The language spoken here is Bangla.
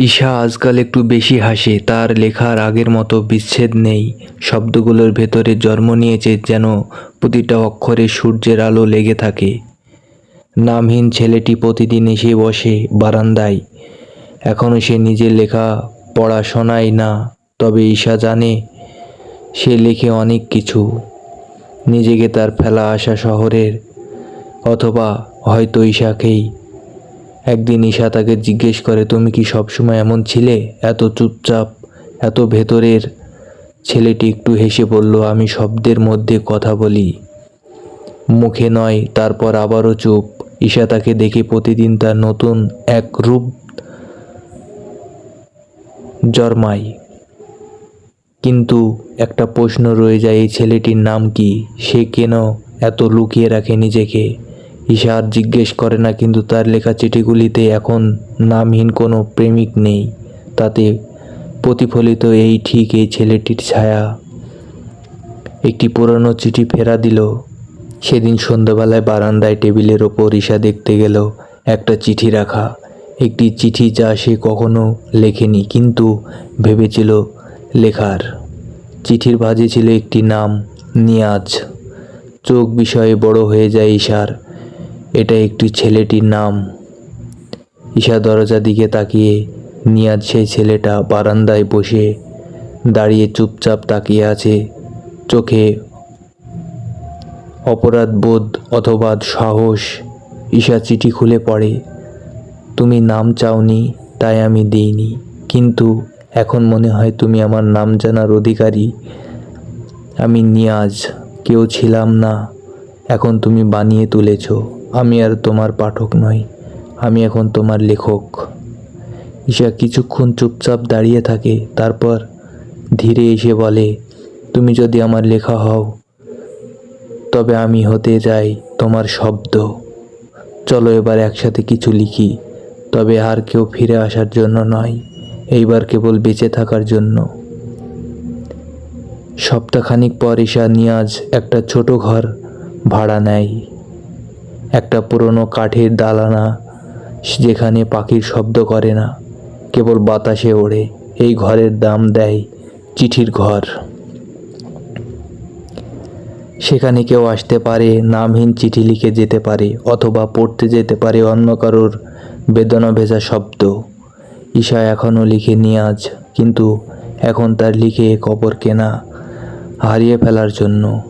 ঈশা আজকাল একটু বেশি হাসে, তার লেখার আগের মতো বিচ্ছেদ নেই। শব্দগুলোর ভেতরে জন্ম নিয়েছে যেন প্রতিটা অক্ষরে সূর্যের আলো লেগে থাকে। নামহীন ছেলেটি প্রতিদিন এসে বসে বারান্দায়। এখনও সে নিজের লেখা পড়াশোনায় না, তবে ঈশা জানে সে লেখে অনেক কিছু। নিজেকে তার ফেলা আসা শহরের অথবা হয়তো ঈশাকেই একদিন ঈশা তাকে জিজ্ঞেস করে, তুমি কি সবসময় এমন ছিলে? এত চুপচাপ, এত ভেতরের? ছেলেটি একটু হেসে বলল, আমি শব্দের মধ্যে কথা বলি। মুখে নয়, তারপর আবারও চুপ। ঈশা তাকে দেখে প্রতিদিন তার নতুন এক রূপ জন্মায়। কিন্তু একটা প্রশ্ন রয়ে যায়, এই ছেলেটির নাম কি? সে কেন এত লুকিয়ে রাখে নিজেকে? ঈশা আর জিজ্ঞেস করে না, কিন্তু তার লেখা চিঠিগুলিতে এখন নামহীন কোনো প্রেমিক নেই। তাতে প্রতিফলিত এই ঠিক এই ছেলেটির ছায়া। একটি পুরনো চিঠি ফেরা দিল। সেদিন সন্ধ্যাবেলায় বারান্দায় টেবিলের ওপর ঈশা দেখতে গেল একটা চিঠি রাখা। একটি চিঠি যা সে কখনো লেখেনি, কিন্তু ভেবেছিল লেখার। চিঠির ভাজে ছিল একটি নাম, নিয়াজ। চোখ বিষয়ে বড় হয়ে যায় ঈশার। এটা একটি ছেলেটির নাম। ঈশা দরজা দিকে তাকিয়ে নিয়াজ সেই ছেলেটা বারান্দায় বসে দাঁড়িয়ে চুপচাপ তাকিয়ে আছে। চোখে অপরাধ বোধ অথবা সাহস, ঈশা চিঠি খুলে পড়ে, তুমি নাম চাওনি, তাই আমি দিইনি। কিন্তু এখন মনে হয় তুমি আমার নাম জানার অধিকারী। আমি নিয়াজ, কেউ ছিলাম না। এখন তুমি বানিয়ে তুলেছ। আমি আর তোমার পাঠক নই, আমি এখন তোমার লেখক। ঈশা কিছুক্ষণ চুপচাপ দাঁড়িয়ে থাকে, তারপর ধীরে এসে বলে, তুমি যদি আমার লেখা হও, তবে আমি হতে যাই তোমার শব্দ। চলো এবার একসাথে কিছু লিখি, তবে আর কেউ ফিরে আসার জন্য নয়, এইবার কেবল বেঁচে থাকার জন্য। সপ্তাহখানিক পর ঈশা নিয়াজ একটা ছোট ঘর ভাড়া নেয়। একটা পুরনো কাঠের দালানা যেখানে পাখির শব্দ করে না, কেবল বাতাসে ওড়ে। এই ঘরের দাম দেয় চিঠির ঘর। সেখানে কেউ আসতে পারে, নামহীন চিঠি লিখে যেতে পারে, অথবা পড়তে যেতে পারে অন্য কারোর বেদনা ভেজা শব্দ। ঈশা এখনও লিখে নিয়াজ কিন্তু এখন তার লিখে কবর কেনা হারিয়ে ফেলার জন্য।